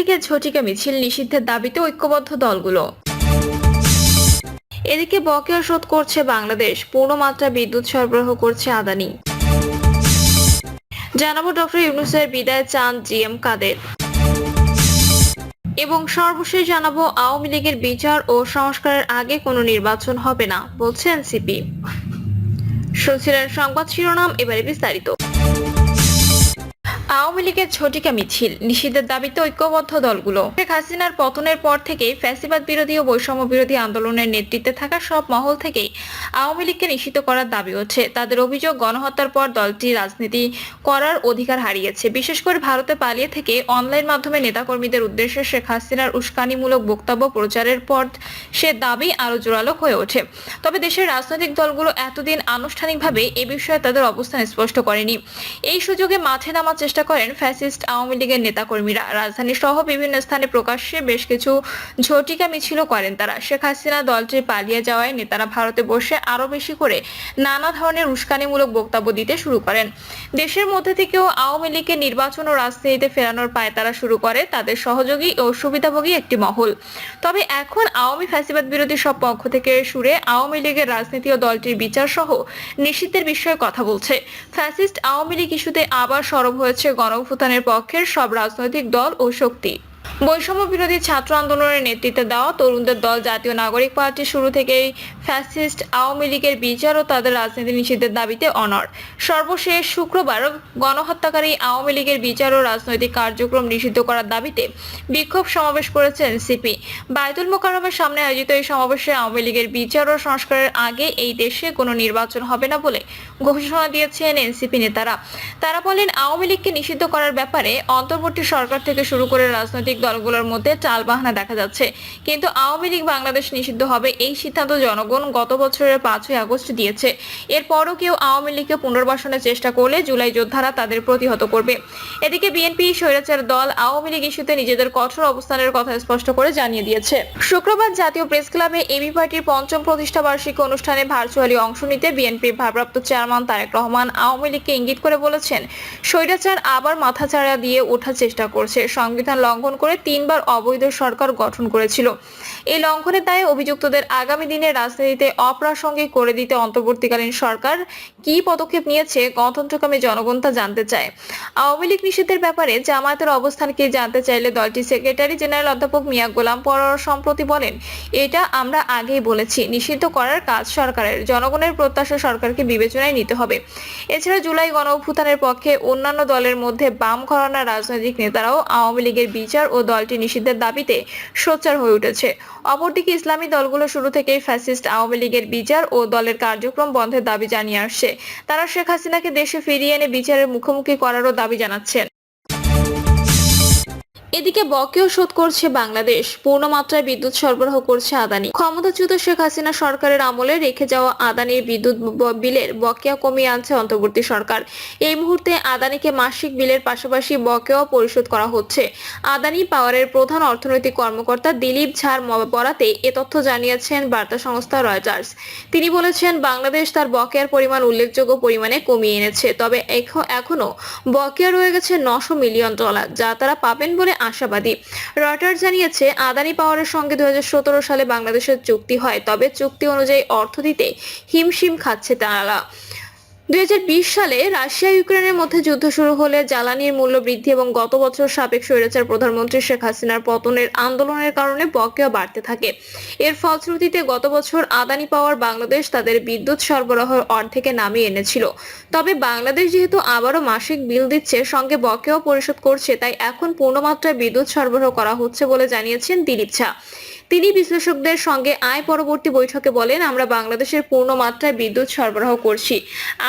লীগের ঝটিকা মিছিল নিষিদ্ধের দাবিতে ঐক্যবদ্ধ দলগুলো। এদিকে বকেয়া শোধ করছে বাংলাদেশ, পূর্ণমাত্রা বিদ্যুৎ সরবরাহ করছে আদানি। জানাব ডক্টর ইউনুসের বিদায় চান জিএম কাদের। এবং সর্বশেষ জানাব, আওয়ামী লীগের বিচার ও সংস্কারের আগে কোনো নির্বাচন হবে না, বলছে এনসিপি। শুনছিলেন সংবাদ শিরোনাম, এবারে বিস্তারিত। আওয়ামী লীগের ঝটিকা মিছিল, নিষিদ্ধের দাবিতে ঐক্যবদ্ধ দলগুলো। শেখ হাসিনার পতনের পর থেকেই ফ্যাসিবাদ বিরোধী ও বৈষম্য বিরোধী আন্দোলনের নেতৃত্বে থাকা সব মহল থেকেই আওয়ামী লীগকে নিষিদ্ধ করার দাবি হচ্ছে তাদের অভিযোগ, গণহত্যার পর দলটি রাজনীতি করার অধিকার হারিয়েছে। বিশেষ করে ভারতে পালিয়ে থেকে অনলাইন মাধ্যমে নেতাকর্মীদের উদ্দেশ্যে শেখ হাসিনার উস্কানিমূলক বক্তব্য প্রচারের পর সে দাবি আরও জোরালো হয়ে ওঠে। তবে দেশের রাজনৈতিক দলগুলো এতদিন আনুষ্ঠানিকভাবে এ বিষয়ে তাদের অবস্থান স্পষ্ট করেনি। এই সুযোগে মাঠে নামার চেষ্টা করেন ফ্যাসিস্ট আওয়ামী লীগের নেতাকর্মীরা। রাজধানী সহ বিভিন্ন স্থানে প্রকাশ্যে বেশ কিছু ঝটিকা মিছিল করেন তারা। শেখ হাসিনা দলটির পালিয়ে যাওয়ায় নেতারা ভারতে বসে আরও বেশি করে নানা ধরনের উস্কানিমূলক বক্তব্য দিতে শুরু করেন। দেশের মধ্যে থেকেও আওয়ামী লীগকে নির্বাচন ও রাজনীতিতে ফেরানোর পায় তারা শুরু করে তাদের সহযোগী ও সুবিধাভোগী একটি মহল। তবে এখন আওয়ামী ফ্যাসিবাদ বিরোধী সব পক্ষ থেকে সুরে আওয়ামী লীগের রাজনীতি ও দলটির বিচার সহ নিষিদ্ধের বিষয়ে কথা বলছে। ফ্যাসিস্ট আওয়ামী লীগ ইস্যুতে আবার সরব হয়েছে গণঅভ্যুত্থানের পক্ষের সব রাজনৈতিক দল ও শক্তি। বৈষম্য বিরোধী ছাত্র আন্দোলনের নেতৃত্বে দেওয়া তরুণদের দল জাতীয় নাগরিক পার্টি শুরু থেকেই ফ্যাসিস্ট আওয়ামী লীগের বিচার ও তাদের রাজনীতি নিষিদ্ধের দাবিতে অনর সর্বশেষ শুক্রবার গণহত্যাকারী আওয়ামী লীগের বিচার ও রাজনৈতিক কার্যক্রম নিষিদ্ধ করার দাবিতে বিক্ষোভ সমাবেশ করেছেন এনসিপি বায়তুল মোকাররমের সামনে আয়োজিত এই সমাবেশে আওয়ামী লীগের বিচার ও সংস্কারের আগে এই দেশে কোনো নির্বাচন হবে না বলে ঘোষণা দিয়েছেন এনসিপি নেতারা। তারা বলেন, আওয়ামী লীগকে নিষিদ্ধ করার ব্যাপারে অন্তর্বর্তী সরকার থেকে শুরু করে রাজনৈতিক দলগুলোর মধ্যে টালবাহানা দেখা যাচ্ছে। কিন্তু আওয়ামী লীগ বাংলাদেশ নিষিদ্ধ হবে এই সিদ্ধান্ত জনগণ গত বছরের পাঁচই আগস্ট দিয়েছে। এরপরও কেউ আওয়ামী লীগকে পুনর্বাসনের চেষ্টা করলে জুলাই যোদ্ধারা তাদের প্রতিহত করবে। এদিকে বিএনপি স্বৈরাচার দল আওয়ামী লীগ ইস্যুতে নিজেদের কঠোর অবস্থানের কথা স্পষ্ট করে জানিয়ে দিয়েছে। শুক্রবার জাতীয় প্রেস ক্লাবে এবি পার্টির পঞ্চম প্রতিষ্ঠা বার্ষিকী অনুষ্ঠানে ভার্চুয়ালি অংশ নিতে বিএনপির ভারপ্রাপ্ত চেয়ারম্যান তারেক রহমান আওয়ামী লীগকে ইঙ্গিত করে বলেছেন, স্বৈরাচার আবার মাথাচাড়া দিয়ে ওঠার চেষ্টা করছে। সংবিধান লঙ্ঘন করে তিনবার অবৈধ সরকার গঠন করেছিল। এই লঙ্ঘনের দায়ে অভিযুক্তদের আগামী দিনে রাজনীতিতে অপ্রাসঙ্গিক করে দিতে অন্তর্বর্তীকালীন সরকার কি পদক্ষেপ নিয়েছে গণতন্ত্রকামী জনগণ তা জানতে চায়। আওয়ামী লীগ নিষেধের ব্যাপারে জামায়াতের অবস্থান কি জানতে চাইলে দলটির সেক্রেটারি জেনারেল অধ্যাপক মিয়া গোলাম পরোয়ার সম্প্রতি বলেন, এটা আমরা আগেই বলেছি, নিষিদ্ধ করার কাজ সরকারের, জনগণের প্রত্যাশা সরকারকে বিবেচনায় নিতে হবে। এছাড়া জুলাই গণ অভ্যুত্থানের পক্ষে অন্যান্য দলের মধ্যে বাম ঘরানার রাজনৈতিক নেতারাও আওয়ামী লীগের বিচার ও দলটি নিষিদ্ধের দাবিতে সোচ্চার হয়ে উঠেছে। অপরদিকে ইসলামী দলগুলো শুরু থেকেই ফ্যাসিস্ট আওয়ামী লীগের বিচার ও দলের কার্যক্রম বন্ধের দাবি জানিয়ে আসছে। তারা শেখ হাসিনাকে দেশে ফিরিয়ে এনে বিচারের মুখোমুখি করারও দাবি জানাচ্ছেন। এদিকে বকেও শোধ করছে বাংলাদেশ। পূর্ণমাত্রায় বিদ্যুৎ সরবরাহ করছে আদানি। ক্ষমতাচ্যুত শেখ হাসিনা সরকারের আমলে রেখে যাওয়া আদানির বিদ্যুৎ বিলের বকেয়া কমিয়ে আনছে অন্তর্বর্তী সরকার। এই মুহূর্তে আদানিকে মাসিক বিলের পাশাপাশি বকেয়াও পরিশোধ করা হচ্ছে। আদানি পাওয়ারের প্রধান অর্থনৈতিক কর্মকর্তা দিলীপ ঝাড় বরাতে এ তথ্য জানিয়েছেন বার্তা সংস্থা রয়টার্স। তিনি বলেছেন, বাংলাদেশ তার বকেয়ার পরিমাণ উল্লেখযোগ্য পরিমাণে কমিয়ে এনেছে। তবে এখনও বকেয়া রয়ে গেছে নশো মিলিয়ন ডলার, যা তারা পাবেন বলে আশাবাদী। রয়টার জানিয়েছে, আদানি পাওয়ারের সঙ্গে দু হাজার সতেরো সালে বাংলাদেশের চুক্তি হয়, তবে চুক্তি অনুযায়ী অর্থ দিতে হিমশিম খাচ্ছে তারা। দু হাজার বিশ সালে রাশিয়া ইউক্রেনের মধ্যে যুদ্ধ শুরু হলে জ্বালানির মূল্য বৃদ্ধি এবং গত বছর সাবেক স্বৈরাচার প্রধানমন্ত্রী শেখ হাসিনার পতনের আন্দোলনের কারণে বকেয়া বাড়তে থাকে। এর ফলশ্রুতিতে গত বছর আদানি পাওয়ার বাংলাদেশ তাদের বিদ্যুৎ সরবরাহের অর্ধেকে নামিয়ে এনেছিল। তবে বাংলাদেশ যেহেতু আবারও মাসিক বিল দিচ্ছে, সঙ্গে বকেয়াও পরিশোধ করছে, তাই এখন পূর্ণমাত্রায় বিদ্যুৎ সরবরাহ করা হচ্ছে বলে জানিয়েছেন দিলীপ ঝা। তিনি বিশ্লেষকদের সঙ্গে আয় পরবর্তী বৈঠকে বলেন, আমরা বাংলাদেশের পূর্ণ মাত্রায় বিদ্যুৎ সরবরাহ করছি।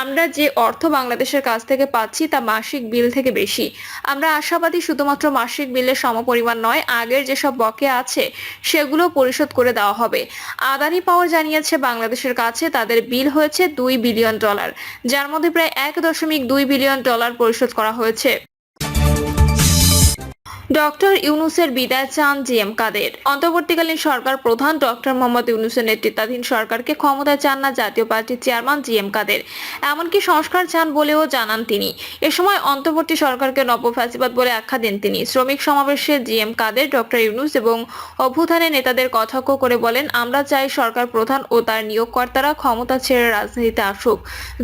আমরা যে অর্থ বাংলাদেশের কাছ থেকে পাচ্ছি তা মাসিক বিল থেকে বেশি। আমরা আশাবাদী শুধুমাত্র মাসিক বিলের সমপরিমাণ নয়, আগের যেসব বকে আছে সেগুলো পরিশোধ করে দেওয়া হবে। আদানি পাওয়ার জানিয়েছে, বাংলাদেশের কাছে তাদের বিল হয়েছে দুই বিলিয়ন ডলার, যার মধ্যে প্রায় এক দশমিক দুই বিলিয়ন ডলার পরিশোধ করা হয়েছে। ডক্টর ইউনুসের বিদায় চান জি এম কাদের। অন্তর্বর্তীকালীন সরকার প্রধান ডক্টর মোহাম্মদ ইউনুসের নেতৃত্বাধীন সরকারকে ক্ষমতায় চান না জাতীয় পার্টির চেয়ারম্যান জি এম কাদের। এমনকি সংস্কার চান বলেও জানান তিনি। এ সময় অন্তর্বর্তী সরকারকে নব ফ্যাসিবাদ বলে আখ্যা দেন তিনি। শ্রমিক সমাবেশে G M Quader, doctor Yunus এবং অভ্যুত্থানের নেতাদের কটাক্ষ করে বলেন, আমরা চাই সরকার প্রধান ও তার নিয়োগকর্তারা ক্ষমতা ছেড়ে রাজনীতিতে আসুক।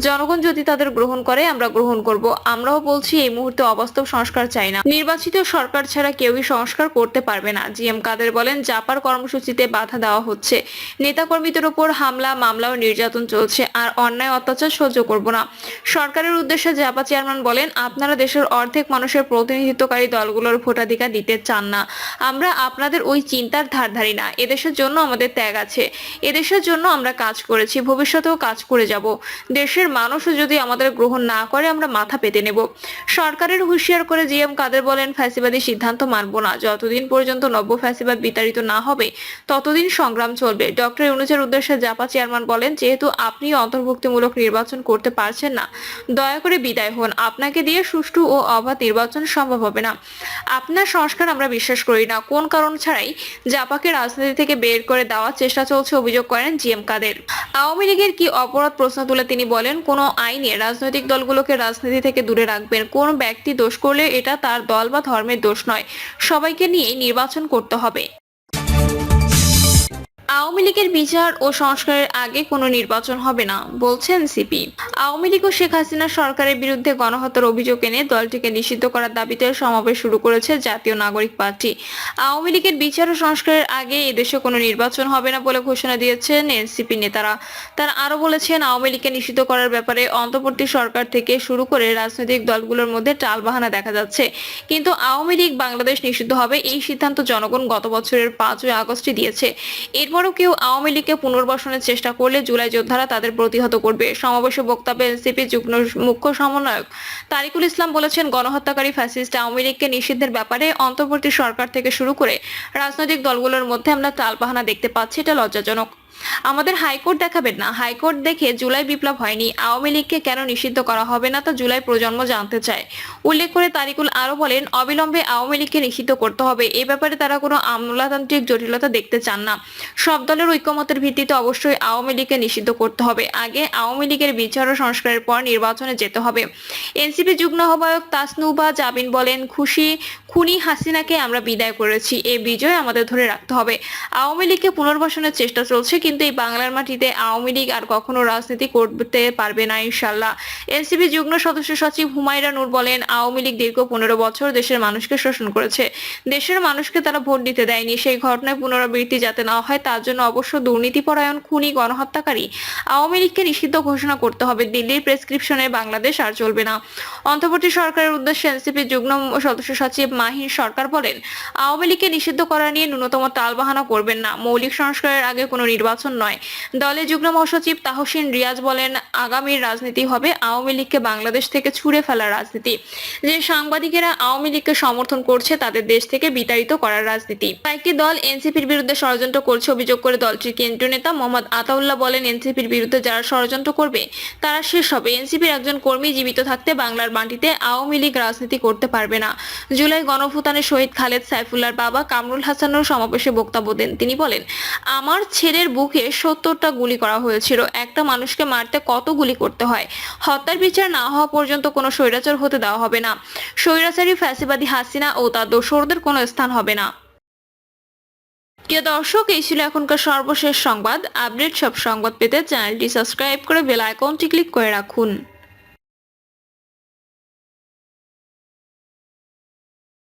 জনগণ যদি তাদের গ্রহণ করে, আমরা গ্রহণ করব। আমরাও বলছি, এই মুহূর্তে অবাস্তব সংস্কার চাই না। নির্বাচিত সরকার ছাড়া কেউই সংস্কার করতে পারবে না। জি এম কাদের বলেন, জাপার কর্মসূচিতে বাধা দেওয়া হচ্ছে। নেতাকর্মীদের ওপর হামলা, মামলা ও নির্যাতন চলছে, আর অন্যায় অত্যাচার সহ্য করব না। সরকারের উদ্দেশ্যে জাপা চেয়ারম্যান বলেন, আপনারা দেশের অর্ধেক মানুষের প্রতিনিধিত্বকারী দলগুলোর ভোটাধিকার দিতে চান না। আমরা আপনাদের ওই চিন্তার ধার ধারি না। এদেশের জন্য আমাদের ত্যাগ আছে। এদেশের জন্য আমরা কাজ করেছি, ভবিষ্যতেও কাজ করে যাব। দেশের মানুষও যদি আমাদের গ্রহণ না করে, আমরা মাথা পেতে নেব। সরকারের হুঁশিয়ার করে জিএম কাদের বলেন, ফ্যাসিবাদী সিদ্ধান্ত মানব না। যতদিন পর্যন্ত নব্য ফ্যাসিবাদ বিতাড়িত না হবে, ততদিন সংগ্রাম চলবে। ডক্টর ইউনুসের উদ্দেশ্যে জাপা চেয়ারম্যান বলেন, যেহেতু আপনি অন্তর্ভুক্তিমূলক নির্বাচন করতে পারছেন না, দয়া করে বিদায় হন। আপনাকে দিয়ে সুষ্ঠু ও অবাধ নির্বাচন সম্ভব হবে না। আপনার সংস্কার আমরা বিশ্বাস করি না। কোন কারণ ছাড়াই জাপাকে রাজনীতি থেকে বের করে দেওয়ার চেষ্টা চলছে অভিযোগ করেন জিএম কাদের। আওয়ামী লীগের কি অপরাধ প্রশ্ন তুলে তিনি বলেন, কোন আইনে রাজনৈতিক দলগুলোকে রাজনীতি থেকে দূরে রাখবেন। কোন ব্যক্তি দোষ করলে এটা তার দল বা ধর্মের দোষ নয়। সবাইকে নিয়ে নির্বাচন করতে হবে। আওয়ামী লীগের বিচার ও সংস্কারের আগে কোনো নির্বাচন হবে না, বলছেন সিপি। আওয়ামী লীগ ও শেখ হাসিনা সরকারের বিরুদ্ধে গণহত্যার অভিযোগ এনে দলটিকে নিষিদ্ধ করার দাবিতে সমাবেশ শুরু করেছে জাতীয় নাগরিক পার্টি। আওয়ামী লীগের বিচার ও সংস্কারের আগে এদেশে কোনো নির্বাচন হবে না বলে ঘোষণা দিয়েছেন এনসিপি নেতারা। তারা আরও বলেছেন, আওয়ামী লীগকে নিষিদ্ধ করার ব্যাপারে অন্তর্বর্তী সরকার থেকে শুরু করে রাজনৈতিক দলগুলোর মধ্যে টালবাহানা দেখা যাচ্ছে। কিন্তু আওয়ামী লীগ বাংলাদেশ নিষিদ্ধ হবে এই সিদ্ধান্ত জনগণ গত বছরের পাঁচই আগস্টে দিয়েছে। এরপরও কেউ আওয়ামী লীগকে পুনর্বাসনের চেষ্টা করলে জুলাই যোদ্ধারা তাদের প্রতিহত করবে। সমাবেশে বক্তব্যে এনসিপি যুগ্ম মুখ্য সমন্বয়ক তারিকুল ইসলাম বলেছেন, গণহত্যাকারী ফ্যাসিস্ট আওয়ামী লীগকে নিষিদ্ধের ব্যাপারে অন্তর্বর্তী সরকার থেকে শুরু করে রাজনৈতিক দলগুলোর মধ্যে আমরা তালবাহানা দেখতে পাচ্ছি, এটা লজ্জাজনক। আমাদের হাইকোর্ট দেখাবেন না। হাইকোর্ট দেখে জুলাই বিপ্লব হয়নি। আওয়ামী লীগকে কেন নিষিদ্ধ করা হবে না তা জুলাই প্রজন্ম জানতে চায়। উল্লেখ করে তারিকুল আরও বলেন, অবিলম্বে আওয়ামী লীগকে নিষিদ্ধ করতে হবে। এ ব্যাপারে তারা কোনো আমলাতান্ত্রিক জটিলতা দেখতে চান না। সব দলের ঐক্যমতের ভিত্তিতে অবশ্যই আওয়ামী লীগকে নিষিদ্ধ করতে হবে। আগে আওয়ামী লীগের বিচার ও সংস্কারের পর নির্বাচনে যেতে হবে। এনসিপি যুগ্ম আহ্বায়ক তাসনুবা জাবিন বলেন, খুশি খুনি হাসিনাকে আমরা বিদায় করেছি। এই বিজয় আমাদের ধরে রাখতে হবে। আওয়ামী লীগকে পুনর্বাসনের চেষ্টা চলছে, কিন্তু এই বাংলার মাটিতে আওয়ামী লীগ আর কখনো রাজনীতি করতে পারবে না ইনশাল্লাহ এনসিপি যুগ্ম সদস্য সচিব হুমায়রা নূর বলেন, আওয়ামী লীগ দীর্ঘ পনেরো বছর দেশের মানুষকে শোষণ করেছে। দেশের মানুষকে তারা ভোট দিতে দেয়নি। সেই ঘটনায় পুনরাবৃত্তি যাতে না হয়, তার জন্য অবশ্য দুর্নীতিপরায়ণ, খুনি, গণহত্যাকারী আওয়ামী লীগকে নিষিদ্ধ ঘোষণা করতে হবে। দিল্লির প্রেসক্রিপশনে বাংলাদেশ আর চলবে না। অন্তর্বর্তী সরকারের উদ্দেশ্যে এনসিপি যুগ্ম সদস্য সচিব মাহিন সরকার বলেন, আওয়ামী লীগকে নিষিদ্ধ করা নিয়ে ন্যূনতম তালবাহানা করবেন না। মৌলিক সংস্কারের আগে কোনো নির্বাচন নয়। দলের যুগ্ম মহাসচিব তাহসিন রিয়াজ বলেন আগামীর রাজনীতি হবে আওয়ামী লীগকে বাংলাদেশ থেকে ছুড়ে ফেলার রাজনীতি। যে সাংবাদিকেরা আওয়ামী লীগকে সমর্থন করছে, তাদের দেশ থেকে বিতাড়িত করার রাজনীতি। কয়েকটি দল এনসিপির বিরুদ্ধে ষড়যন্ত্র করছে অভিযোগ করে দলটির কেন্দ্রীয় নেতা মোহাম্মদ আতাউল্লাহ বলেন, এনসিপির বিরুদ্ধে যারা ষড়যন্ত্র করবে, তারা শেষ হবে। এনসিপির একজন কর্মী জীবিত থাকতে বাংলার মাটিতে আওয়ামী লীগ রাজনীতি করতে পারবে না। জুলাই গণভূতানের শহীদ খালেদ সাইফুল্লাহর বাবা কামরুল হাসানুর সমাবেশে বক্তব্য দেন। তিনি বলেন, আমার ছেলের বুকে সত্তরটা গুলি করা হয়েছিল। একটা মানুষকে মারতে কত গুলি করতে হয়? হত্যার বিচার না হওয়া পর্যন্ত কোনো স্বৈরাচার হতে দেওয়া হবে না। স্বৈরাচারী ফ্যাসিবাদী হাসিনা ও তার দোসরদের কোনো স্থান হবে না। প্রিয় দর্শক, এই ছিল এখনকার সর্বশেষ সংবাদ। আপডেট সব সংবাদ পেতে চ্যানেলটি সাবস্ক্রাইব করে বেল আইকনটি ক্লিক করে রাখুন।